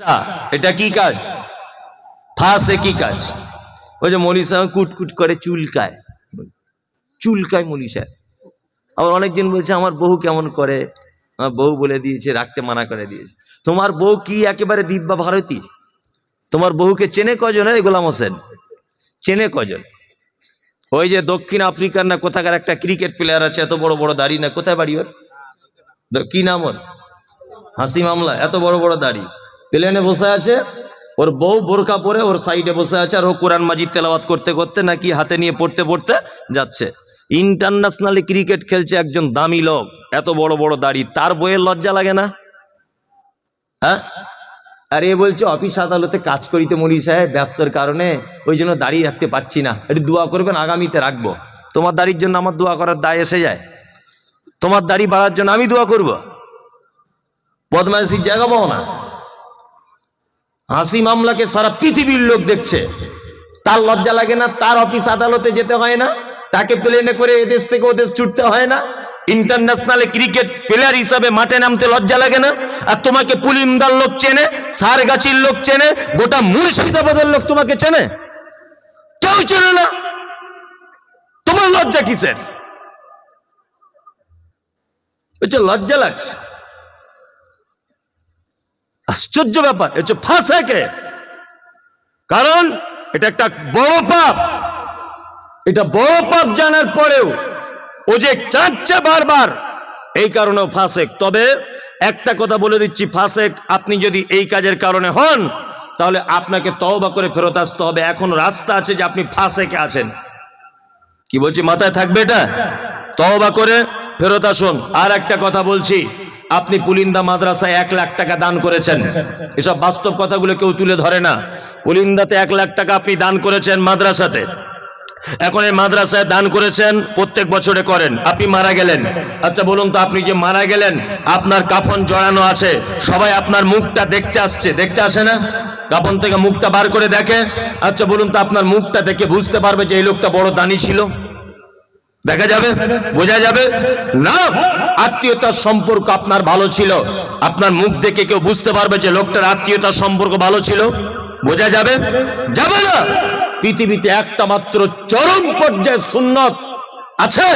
আচ্ছা, এটা কি কাজ? ফাঁসে কি কাজ? ওই যে মনীষা কুটকুট করে চুলকায়। চুলকায় মনীষা। আবার অনেকজন বলছে আমার বউ কেমন করে? আমার বউ বলে দিয়েছে রাখতে মানা করে দিয়েছে। তোমার বউ কি একেবারে দিব্যা ভারতী? তোমার বহুকে চেনে কজন এই গোলাম হোসেন? চেনে কজন? ওই যে দক্ষিণ আফ্রিকার না কোথাকার একটা ক্রিকেট প্লেয়ার আছে এত বড় বড় দাড়ি না কোথায় বাড়ি ওর? কি নাম ওর? হাসি মামলা এত বড় বড় দাড়ি। প্লেনে বসে আছে, ওর বউ বোরকা পরে ওর সাইডে বসে আছে আর ও কোরআন মাজিদ তেলাওয়াত করতে করতে নাকি হাতে নিয়ে পড়তে পড়তে যাচ্ছে। ইন্টারন্যাশনালি ক্রিকেট খেলছে একজন দামি লোক, এত বড় বড় দাড়ি, তার বইয়ের লজ্জা লাগে না? হ্যাঁ? আর এ বলছে, অফিস আদালতে কাজ করিতে মনি সাহেব ব্যস্তর কারণে ওই জন্য দাঁড়িয়ে রাখতে পারছি না। একটু দোয়া করবেন, আগামীতে রাখব। তোমার দাড়ির জন্য আমার দোয়া করার দায় এসে যায়। তোমার দাড়ি বাড়ার জন্য আমি দোয়া করব। বদমাইশির জায়গা পাবো না। হাসি মামলাকে সারা পৃথিবীর লোক দেখছে। তার লজ্জা লাগে না, তার অফিস আদালতে যেতে হয় না, তাকে প্লেনে করে এদেশ থেকে ওদেশ ছুটতে হয় না। ইন্টারন্যাশনাল ক্রিকেট প্লেয়ার হিসাবে মাঠে নামতে লজ্জা লাগে না, আর তোমাকে পুলিমদার লোক চেনে, সারগাছির লোক চেনে, গোটা মুর্শিদাবাদের লোক তোমাকে চেনে। কেউ চেনে না। তোমার লজ্জা কিসের? লজ্জা লাগছে। আশ্চর্য ব্যাপার, এ হচ্ছে ফাঁসাকে কারণ এটা একটা বড় পাপ। এটা বড় পাপ জানার পরেও ও যে চাচ্ছে বারবার, এই কারণেও ফাঁসেক তবে একটা কথা বলে দিচ্ছি ফাঁসেক আপনি যদি এই কাজের কারণে হন, তাহলে আপনাকে তওবা করে ফেরত আসতে হবে। এখন রাস্তা আছে যে আপনি ফাঁসেকে আছেন। কি বলছি, মাথায় থাকবে এটা? তওবা করে ফেরত আসুন। আর একটা কথা বলছি আপনি পুলিন্দা মাদ্রাসায় এক লাখ টাকা দান করেছেন। এসব বাস্তব কথাগুলো কেউ তুলে ধরে না। পুলিন্দাতে এক লাখ টাকা আপনি দান করেছেন মাদ্রাসাতে। এখন এই মাদ্রাসায় দান করেছেন, প্রত্যেক বছরে করেন। আপনি মারা গেলেন। আচ্ছা বলুন তো, আপনি যে মারা গেলেন? আপনার কাফন জড়ানো আছে। সবাই আপনার মুখটা দেখতে আসছে। দেখতে আসে না? কাফন থেকে মুখটা বার করে দেখে। আচ্ছা বলুন তো, আপনার মুখটা দেখে বুঝতে পারবে যে এই লোকটা বড় দানি ছিল? দেখা যাবে? বোঝা যাবে? না। আত্মীয়তার সম্পর্ক আপনার ভালো ছিল। আপনার মুখ দেখে কেউ বুঝতে পারবে যে লোকটার আত্মীয়তার সম্পর্ক ভালো ছিল। বোঝা যাবে? যাবে না। পৃথিবীতে একটা মাত্র চরম পর্যায়ে সুন্নত আছে।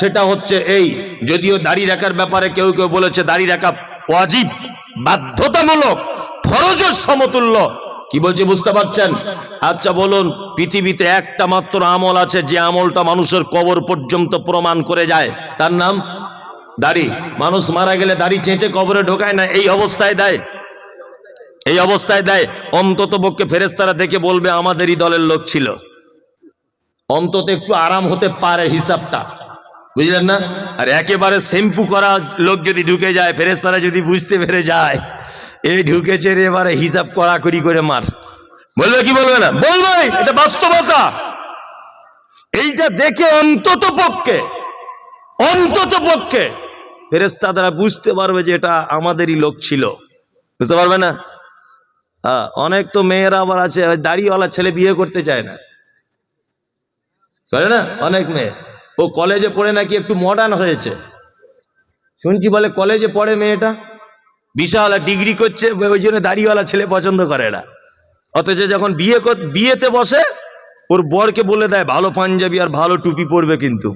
সেটা হচ্ছে এই। যদিও দাড়ি রাখার ব্যাপারে কেউ কেউ বলেছে দাড়ি রাখা ওয়াজিব, বাধ্যতামূলক, ফরজের সমতুল্য। কি বলছি বুঝতে পারছেন? আচ্ছা বলুন, পৃথিবীতে একটা মাত্র আমল আছে, যে আমলটা মানুষের কবর পর্যন্ত প্রমাণ করে যায়। তার নাম দাড়ি। মানুষ মারা গেলে দাড়ি চেঁচে কবরে ঢোকায় না, এই অবস্থায় দেয়। এই অবস্থায় দেয়। অন্তত পক্ষে ফেরেস্তারা দেখে বলবে, আমাদেরই দলের লোক ছিল। অন্তত একটু আরাম হতে পারে হিসাবটা। বুঝলেন না? আর একেবারে শ্যাম্পু করা লোক যদি ঢুকে যায় ফেরেস্তারা যদি বুঝতে পেরে যায় এই ঢুকেছে রে এবারে হিসাব কড়াকড়ি করে মার। বলবে কি বলবে না? বলবে, এটা বাস্তবতা। এইটা দেখে অন্তত পক্ষে অন্তত পক্ষে ফেরেস্তারা বুঝতে পারবে যে এটা আমাদেরই লোক ছিল। বুঝতে পারবে না? হ্যাঁ অনেক তো মেয়েরা আবার আছে দাড়িওয়ালা ছেলে বিয়ে করতে চায় না। না? অনেক মেয়ে। ও কলেজে পড়ে নাকি একটু মডার্ন হয়েছে। শুনছি বলে কলেজে পড়ে মেয়েটা? বিশাল ডিগ্রি করছে, ওই জন্য দাড়িওয়ালা ছেলে পছন্দ করে না। অথচ যখন বিয়ে কর, বিয়েতে বসে, ওর বরকে বলে দেয়, ভালো পাঞ্জাবি আর ভালো টুপি পরবে কিন্তু।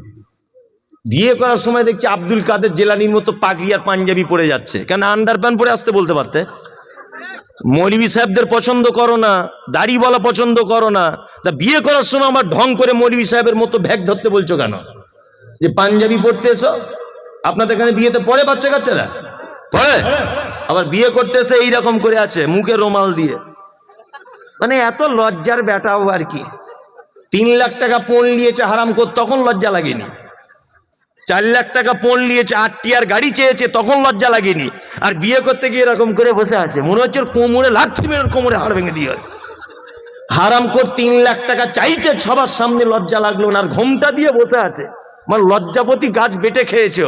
বিয়ে করার সময় দেখছি আব্দুল কাদের জেলানির মতো পাগড়ি আর পাঞ্জাবি পরে যাচ্ছে। কেন আন্ডার প্যান্ট পরে আসতে বলতে পারতে? মৌলবি সাহেবদের পছন্দ করো না দাড়ি বলা পছন্দ করো না। তা বিয়ে করার সময় আমার ঢং করে মৌলবি সাহেবের মতো ব্যাগ ধরতে বলছো কেন? যে পাঞ্জাবি পড়তে এসো, আপনাদের এখানে বিয়েতে পড়ে বাচ্চা কাচ্চারা পড়ে আবার বিয়ে করতে এসে এইরকম করে আছে, মুখে রোমাল দিয়ে। মানে এত লজ্জার বেটাও আর কি। তিন লাখ টাকা পণ নিয়েছে হারাম কর তখন লজ্জা লাগেনি। চার লাখ টাকা পণ নিয়েছে আটটি আর গাড়ি চেয়েছে, তখন লজ্জা লাগেনি। আর বিয়ে করতে গিয়ে এরকম করে বসে আছে, মনে হচ্ছে কোমরে লাঠি মেরে কোমরে হাড় ভেঙে দিয়ে। হারাম কর তিন লাখ টাকা চাইতে সবার সামনে লজ্জা লাগল না, আর ঘোমটা দিয়ে বসে আছে। আমার লজ্জাপতি গাছ বেটে খেয়েছে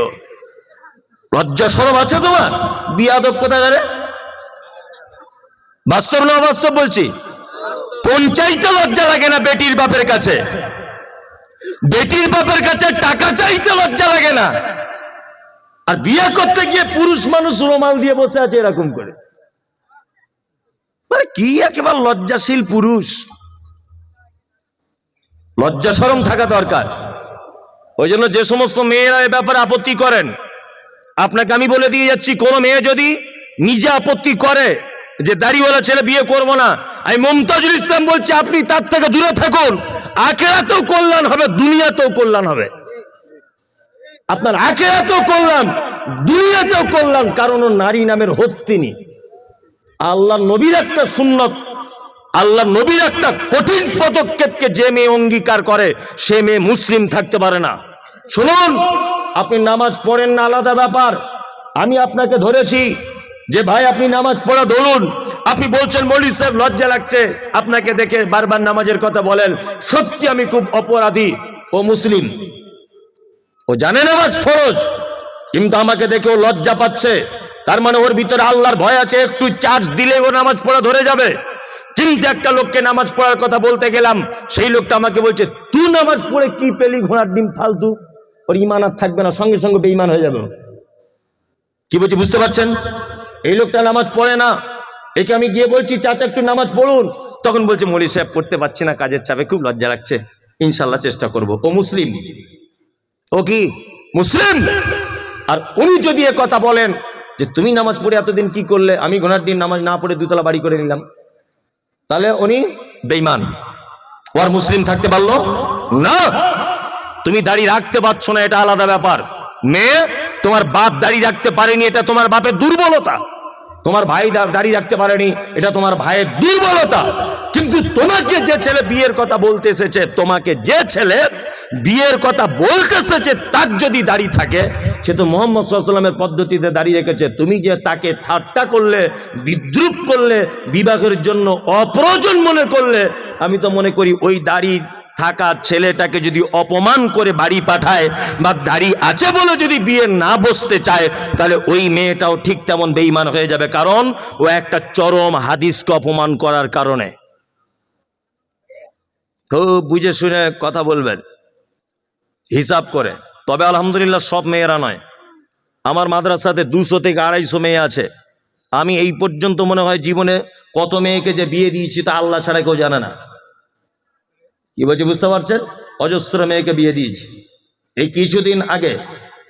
লজ্জা সরব আছে তোমার? বিয়াদব গেলে বাস্তব না অবাস্তব বলছি? পঞ্চাইতে লজ্জা লাগে না বেটির বাপের কাছে। বেটির বাপের কাছে টাকা চাইতে লজ্জা লাগে না। আর বিয়ে করতে গিয়ে পুরুষ মানুষ রোমাল দিয়ে বসে আছে এরকম করে। মানে কি একেবারে লজ্জাশীল পুরুষ? লজ্জা সরম থাকা দরকার। ওই জন্য যে সমস্ত মেয়েরা এ ব্যাপারে আপত্তি করেন আপনাকে আমি বলে দিয়ে যাচ্ছি, কোনো মেয়ে যদি নিজে আপত্তি করে যে দাড়িওয়ালা ছেলে বিয়ে করব না আমি মমতাজুল ইসলাম বলছি, আপনি তার থেকে দূরে থাকুন, আখেরাতেও কল্যাণ হবে, দুনিয়াতেও কল্যাণ হবে। আপনার আখেরাতেও কল্যাণ, দুনিয়াতেও কল্যাণ, কারণ ও নারী নামের হস্তিনী আল্লাহ নবীর একটা সুন্নত, আল্লাহ নবীর একটা কঠিন পদক্ষেপকে যে মেয়ে অঙ্গীকার করে, সে মেয়ে মুসলিম থাকতে পারে না। শুনুন আপনি নামাজ পড়েন না, আলাদা ব্যাপার। আমি আপনাকে ধরেছি যে, ভাই, আপনি নামাজ পড়া ধরুন আপনি বলছেন, মৌলি সাহেব, লজ্জা লাগছে। আপনাকে দেখে বারবার নামাজের কথা বলেন। সত্যি আমি খুব অপরাধী। ও মুসলিম। ও জানে নামাজ ফরজ, কিন্তু আমাকে দেখে ও লজ্জা পাচ্ছে। তার মানে ওর ভিতরে আল্লাহর ভয় আছে, একটু চার্জ দিলে ও নামাজ পড়া ধরে যাবে। কিন্তু একটা লোককে নামাজ পড়ার কথা বলতে গেলাম, সেই লোকটা আমাকে বলছে, তুই নামাজ পড়ে কি পেলি ঘোড়ার ডিম ফালতু? ওর ইমান আর থাকবে না, সঙ্গে সঙ্গে বেইমান হয়ে যাবে কি বলছি, বুঝতে পারছেন? এই লোকটা নামাজ পড়ে না। একে আমি গিয়ে বলছি, চাচা, একটু নামাজ পড়ুন। তখন বলছে, মলি সাহেব, পড়তে পারছি না, কাজের চাপে খুব লজ্জা লাগছে। ইনশাল্লাহ চেষ্টা করব। ও মুসলিম। ও কি? মুসলিম? আর উনি যদি এ কথা বলেন যে, তুমি নামাজ পড়ে এতদিন কি করলে? আমি ঘোড়ার দিন নামাজ না পড়ে দুতলা বাড়ি করে নিলাম। তাহলে উনি বেইমান ও আর মুসলিম থাকতে পারল না। তুমি দাড়ি রাখতে পারছ না, এটা আলাদা ব্যাপার। মেয়ে, তোমার বাপ দাড়ি রাখতে পারেনি, এটা তোমার বাপের দুর্বলতা। তোমার ভাই দাড়ি রাখতে পারেনি, এটা তোমার ভাইয়ের দুর্বলতা। কিন্তু তোমাকে যে ছেলে বিয়ের কথা বলতে এসেছে, তোমাকে যে ছেলে বিয়ের কথা বলতে এসেছে, তার যদি দাড়ি থাকে, সে তো মোহাম্মদ সাল্লামের পদ্ধতিতে দাঁড়িয়ে রেখেছে। তুমি যে তাকে ঠাট্টা করলে, বিদ্রুপ করলে, বিবাহের জন্য অপ্রয়োজন মনে করলে, আমি তো মনে করি ওই দাড়ি থাকা ছেলেটাকে যদি অপমান করে বাড়ি পাঠায় বা দাড়ি আছে বলে যদি বিয়ে না বসতে চায়, তাহলে ওই মেয়েটাও ঠিক তেমন বেইমান হয়ে যাবে। কারণ ও একটা চরম হাদিসকে অপমান করার কারণে। খুব বুঝে শুনে কথা বলবেন। হিসাব করে। তবে আলহামদুলিল্লাহ সব মেয়েরা নয়। আমার মাদ্রাসাতে দুশো থেকে আড়াইশো মেয়ে আছে। আমি এই পর্যন্ত মনে হয় জীবনে কত মেয়েকে যে বিয়ে দিয়েছি তা আল্লাহ ছাড়া কেউ জানে না। কি বলছি, বুঝতে পারছেন? অজস্র মেয়েকে বিয়ে দিয়েছি। এই কিছুদিন আগে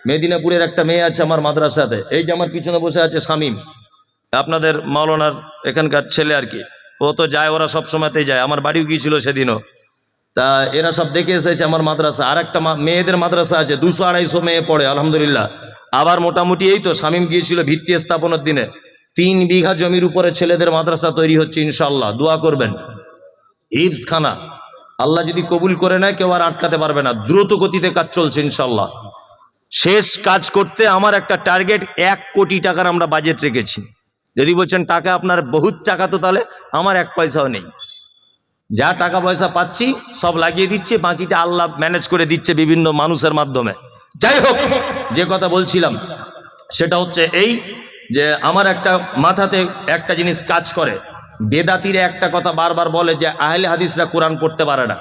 মেদিনীপুরের একটা মেয়ে আছে আমার মাদ্রাসাতে। এই যে আমার পিছনে বসে আছে শামীম, আপনাদের মাওলানার এখানকার ছেলে আর কি। ও তো যায়, ওরা সব সময়তেই যায়। আমার বাড়িও গিয়েছিল সেদিনও। তা এরা সব দেখে এসেছে আমার মাদ্রাসা। আর একটা মেয়েদের মাদ্রাসা আছে, দুশো আড়াইশো মেয়ে পড়ে, আলহামদুলিল্লাহ। আবার মোটামুটি এই তো, শামীম গিয়েছিল ভিত্তি স্থাপনের দিনে। তিন বিঘা জমির উপরে ছেলেদের মাদ্রাসা তৈরি হচ্ছে ইনশাল্লাহ দোয়া করবেন। হিবস খানা আল্লাহ যদি কবুল করে নেয়, কেউ আর আটকাতে পারবে না। দ্রুত গতিতে কাজ চলছে ইনশাল্লাহ শেষ কাজ করতে আমার একটা টার্গেট, এক কোটি টাকার আমরা বাজেট রেখেছি। যদি বলছেন, টাকা আপনার বহুত টাকা, তো তাহলে আমার এক পয়সাও নেই। যা টাকা পয়সা পাচ্ছি, সব লাগিয়ে দিচ্ছে, বাকিটা আল্লাহ ম্যানেজ করে দিচ্ছে বিভিন্ন মানুষের মাধ্যমে। যাই হোক, যে কথা বলছিলাম, সেটা হচ্ছে এই যে আমার একটা মাথাতে একটা জিনিস কাজ করে। বেদাতিরা একটা কথা বারবার বলে যে আহলে হাদিসরা কোরআন পড়তে পারে না।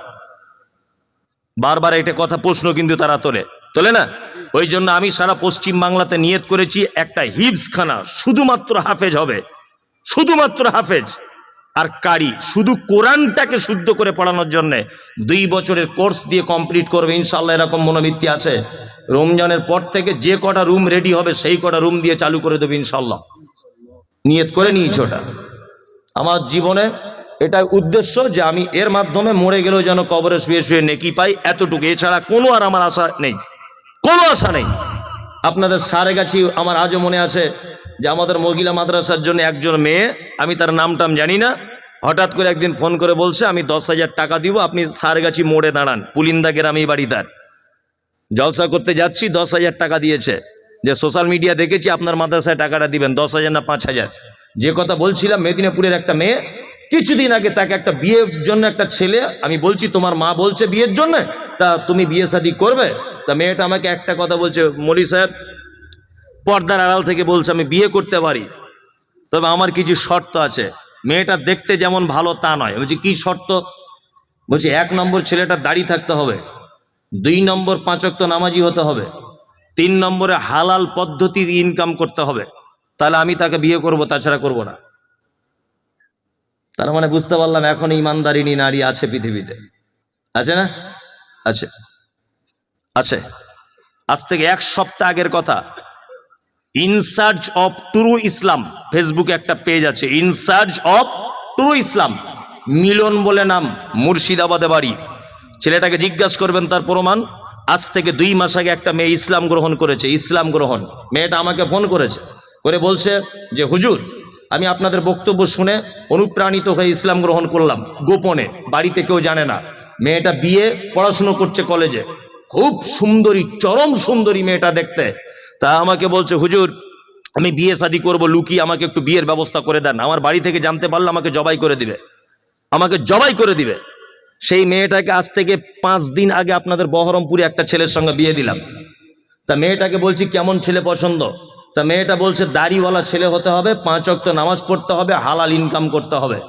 বারবার এটা কথা প্রশ্ন কিন্তু তারা তোলে। তোলে না? ওই জন্য আমি সারা পশ্চিম বাংলাতে নিয়ত করেছি, একটা হিপসখানা শুধুমাত্র হাফেজ হবে। শুধুমাত্র হাফেজ। আর কারি, শুধু কোরআনটাকে শুদ্ধ করে পড়ানোর জন্য দুই বছরের কোর্স দিয়ে কমপ্লিট করবে ইনশাল্লাহ এরকম মনোবৃত্তি আছে। রমজানের পর থেকে যে কটা রুম রেডি হবে, সেই কটা রুম দিয়ে চালু করে দেবে ইনশাল্লাহ নিয়ত করে নিয়েছি ওটা। আমার জীবনে এটা উদ্দেশ্য যে আমি এর মাধ্যমে মরে গেলেও যেন কবরে শুয়ে শুয়ে নেকি পাই এতটুকু। এছাড়া কোনো আর আমার আশা নেই। কোনো আশা নেই। আপনাদের সারে গাছি আমার আজও মনে আছে যে আমাদের মহিলা মাদ্রাসার জন্য একজন মেয়ে, আমি তার নাম টাম জানি না, হঠাৎ করে একদিন ফোন করে বলছে, আমি দশ হাজার টাকা দিব, আপনি সারগাছি মোড়ে দাঁড়ান, পুলিন্দা গ্রামেই বাড়ি তার জলসা করতে যাচ্ছি, দশ হাজার টাকা দিয়েছে। যে সোশ্যাল মিডিয়া দেখেছি, আপনার মাদ্রাসায় টাকাটা দিবেন, দশ হাজার না পাঁচ হাজার? যে কথা বলছিলাম মেদিনীপুরের একটা মেয়ে, কিছুদিন আগে তাকে একটা বিয়ের জন্য একটা ছেলে, আমি বলছি, তোমার মা বলছে বিয়ের জন্য? তা তুমি বিয়ে শাদি করবে? তা মেয়েটা আমাকে একটা কথা বলছে, মলি সাহেব পর্দার আড়াল থেকে বলছে আমি বিয়ে করতে পারি। তবে আমার কিছু শর্ত আছে। মেয়েটা দেখতে যেমন ভালো তা নয়। বলছি, কি শর্ত? বলছি, এক নম্বর ছেলেটা দাড়ি থাকতে হবে, দুই নম্বর পাঁচক্ত নামাজি হতে হবে, তিন নম্বরে হালাল পদ্ধতির ইনকাম করতে হবে। তাহলে আমি তাকে বিয়ে করব, তাছাড়া করব না। তার মানে বুঝতে পারলাম এখন ইমানদারিনী নারী আছে পৃথিবীতে। আছে না? আছে। আছে। আজ থেকে এক সপ্তাহ আগের কথা। ইনসার্জ অফ টুরু ইসলাম, ফেসবুকে একটা পেজ আছে। ইনসার্জ অফ টুরু ইসলাম। মিলন বলে নাম, মুর্শিদাবাদে বাড়ি। ছেলেটাকে জিজ্ঞাসা করবেন তার প্রমাণ। আজ থেকে দুই মাস আগে একটা মেয়ে ইসলাম গ্রহণ করেছে। ইসলাম গ্রহণ। মেয়েটা আমাকে ফোন করেছে। করে বলছে যে, হুজুর, আমি আপনাদের বক্তব্য শুনে অনুপ্রাণিত হয়ে ইসলাম গ্রহণ করলাম। গোপনে, বাড়িতে কেউ জানে না। মেয়েটা বিয়ে, পড়াশুনো করছে কলেজে। খুব সুন্দরী, চরম সুন্দরী মেয়েটা দেখতে। তা আমাকে বলছে, হুজুর, আমি বিয়ে শাদি করব লুকিয়ে আমাকে একটু বিয়ের ব্যবস্থা করে দেন। আমার বাড়ি থেকে জানতে পারলে আমাকে জবাই করে দিবে। আমাকে জবাই করে দিবে। সেই মেয়েটাকে আজ থেকে পাঁচ দিন আগে আপনাদের বহরমপুরে একটা ছেলের সঙ্গে বিয়ে দিলাম। তা মেয়েটাকে বলছি, কেমন ছেলে পছন্দ? তা মেয়েটা বলছে, দাড়িওয়ালা ছেলে হতে হবে, পাঁচ অক্ত নামাজ পড়তে হবে, হালাল ইনকাম করতে হবে।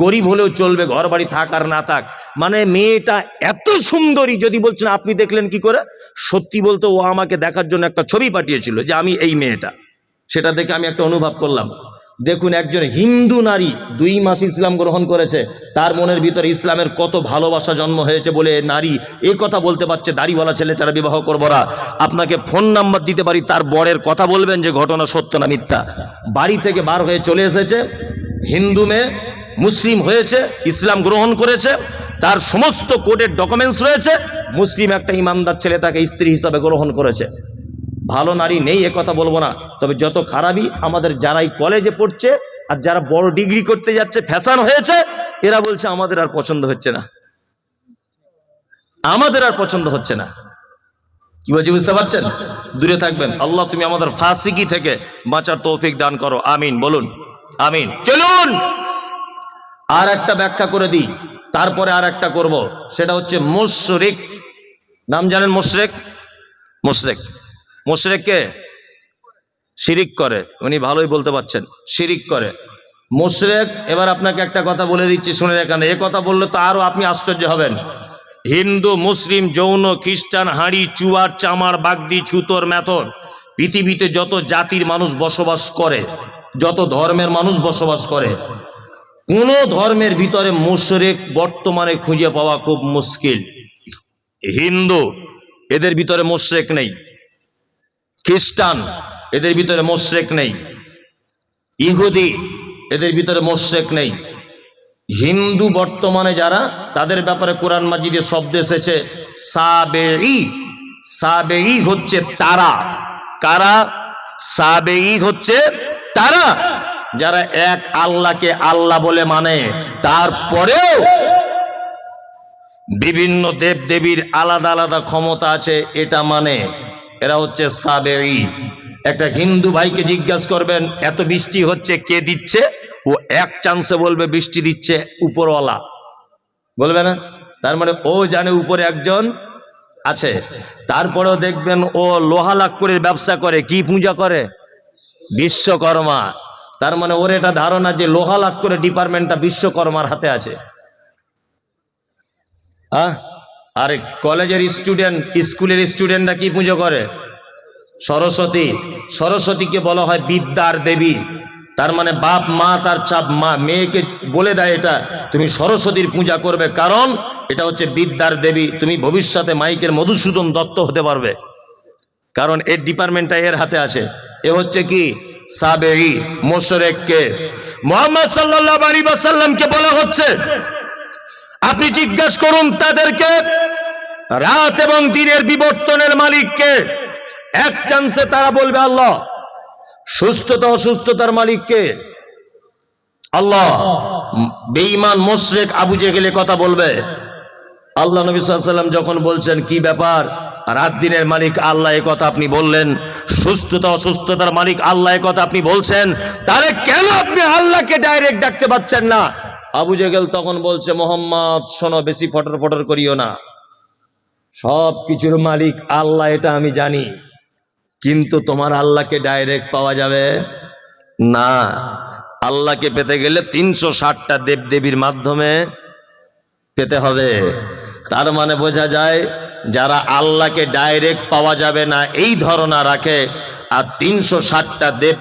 গরিব হলেও চলবে ঘর বাড়ি থাক আর না থাক। মানে মেয়েটা এত সুন্দরী, যদি বলছেন, আপনি দেখলেন কি করে? সত্যি বলতে ও আমাকে দেখার জন্য একটা ছবি পাঠিয়েছিল যে আমি এই মেয়েটা। সেটা দেখে আমি একটা অনুভব করলাম। দেখুন একজন হিন্দু নারী দুই মাস ইসলাম গ্রহণ করেছে, তার মনের ভিতরে ইসলামের কত ভালোবাসা জন্ম হয়েছে বলে নারী এই কথা বলতে পারছে, দাড়িওয়ালা ছেলে ছাড়া বিবাহ করব না। আপনাকে ফোন নাম্বার দিতে পারি, তার বরের কথা বলবেন যে ঘটনা সত্য না মিথ্যা। বাড়ি থেকে বার হয়ে চলে এসেছে, হিন্দু মেয়ে, মুসলিম হয়েছে, ইসলাম গ্রহণ করেছে, তার সমস্ত কোর্টের ডকুমেন্টস রয়েছে, মুসলিম একটা ইমানদার ছেলে তাকে স্ত্রী হিসাবে গ্রহণ করেছে। ভালো নারী নেই, এ কথা বলব না। তবে যত খারাপই আমাদের যারাই কলেজে পড়ছে আর যারা বড় ডিগ্রি করতে যাচ্ছে ফ্যাশন হয়েছে, এরা বলছে আমাদের আর পছন্দ হচ্ছে না। আমাদের আর পছন্দ হচ্ছে না। কি বলছি, বুঝতে পারছেন? দূরে থাকবেন। আল্লাহ, তুমি আমাদের ফাসিকি থেকে বাঁচার তৌফিক দান করো। আমিন, বলুন। আমিন। চলুন! আর একটা ব্যাখ্যা করে দিই। তারপরে আর একটা করব। সেটা হচ্ছে মুশরিক। নাম জানেন মুশরেক? মুশরেক। মুশরেককে শিরিক করে, উনি ভালোই বলতে পারছেন, শিরিক করে। মুশরেক, এবার আপনাকে একটা কথা বলে দিচ্ছি, শুনে এখানে এ কথা বললে তো আরও আপনি আশ্চর্য হবেন। হিন্দু, মুসলিম, যৌন, খ্রিস্টান, হাঁড়ি, চুয়ার, চামার, বাগদি, ছুতোর মেথর পৃথিবীতে যত জাতির মানুষ বসবাস করে, যত ধর্মের মানুষ বসবাস করে, কোন ধর্মের ভিতরে মুশরেক বর্তমানে খুঁজে পাওয়া খুব মুশকিল। হিন্দু, এদের ভিতরে মুশরেক নেই। খ্রিস্টান, এদের ভিতরে মোশরেক নেই। ইহুদি, এদের ভিতরে মোশরেক নেই। হিন্দু বর্তমানে যারা, তাদের ব্যাপারে কোরআন মাজিদে শব্দ এসেছে হচ্ছে তারা। কারা? সাবেই হচ্ছে তারা। যারা এক আল্লাহকে আল্লাহ বলে মানে। তারপরেও বিভিন্ন দেব দেবীর আলাদা আলাদা ক্ষমতা আছে, এটা মানে। এরা হচ্ছে সাবেই একটা হিন্দু ভাইকে জিজ্ঞাসা করবেন, এত বৃষ্টি হচ্ছে, কে দিচ্ছে? ও এক চান্সে বলবে, বৃষ্টি দিচ্ছে উপরওয়ালা। বলবে না? তার মানে ও জানে উপরে একজন আছে। তারপরেও দেখবেন ও লোহা লাক্কুরের ব্যবসা করে, কি পূজা করে? বিশ্বকর্মা। তার মানে ওর এটা ধারণা যে লোহা লাক্কুরের ডিপার্টমেন্টটা বিশ্বকর্মার হাতে আছে। আহ? আরে কলেজের স্টুডেন্ট, স্কুলের স্টুডেন্টরা কি পুজো করে? সরস্বতী। সরস্বতীকে বলা হয় বিদ্যার দেবী। তার মানে বাপ, মা, তার চাপ, মা, মেয়েকে বলে দেয় এটা। তুমি সরস্বতীর পূজা করবে কারণ এটা হচ্ছে বিদ্যার দেবী। তুমি ভবিষ্যতে মাইকের মধুসূদন দত্ত হতে পারবে। কারণ এর ডিপার্টমেন্টটা এর হাতে আছে। এ হচ্ছে কি? সাবেই মোশরেককে। মোহাম্মদ সাল্লাহ আলী সাল্লামকে বলা হচ্ছে, আপনি জিজ্ঞেস করুন তাদেরকে রাত এবং দিনের বিবর্তনের মালিককে এক চান্সে তারা বলবে, আল্লাহ, সুস্থতা, অসুস্থতার মালিককে আল্লাহ বেঈমান মোশরেক আবু জেগেলে কথা বলবে। আল্লাহ নবী সাল্লাম যখন বলছেন, কি ব্যাপার? রাত দিনের মালিক আল্লাহ এ কথা আপনি বললেন, সুস্থতা, অসুস্থতার মালিক আল্লাহ এ কথা আপনি বলছেন, তাহলে কেন আপনি আল্লাহকে ডাইরেক্ট ডাকতে পাচ্ছেন না? আবু জেগেল তখন বলছে, মোহাম্মদ, শোনো, বেশি ফটর ফটর করিও না। সব কিছুর মালিক আল্লাহ, এটা আমি জানি। কিন্তু তোমার আল্লাহকে ডাইরেক্ট পাওয়া যাবে না। আল্লাহকে পেতে গেলে তিনশো ষাটটা দেবদেবীর মাধ্যমে পেতে হবে। তার মানে বোঝা যায়, যারা আল্লাহকে ডাইরেক্ট পাওয়া যাবে না, এই ধারণা রাখে, আর তিনশো ষাটটা দেব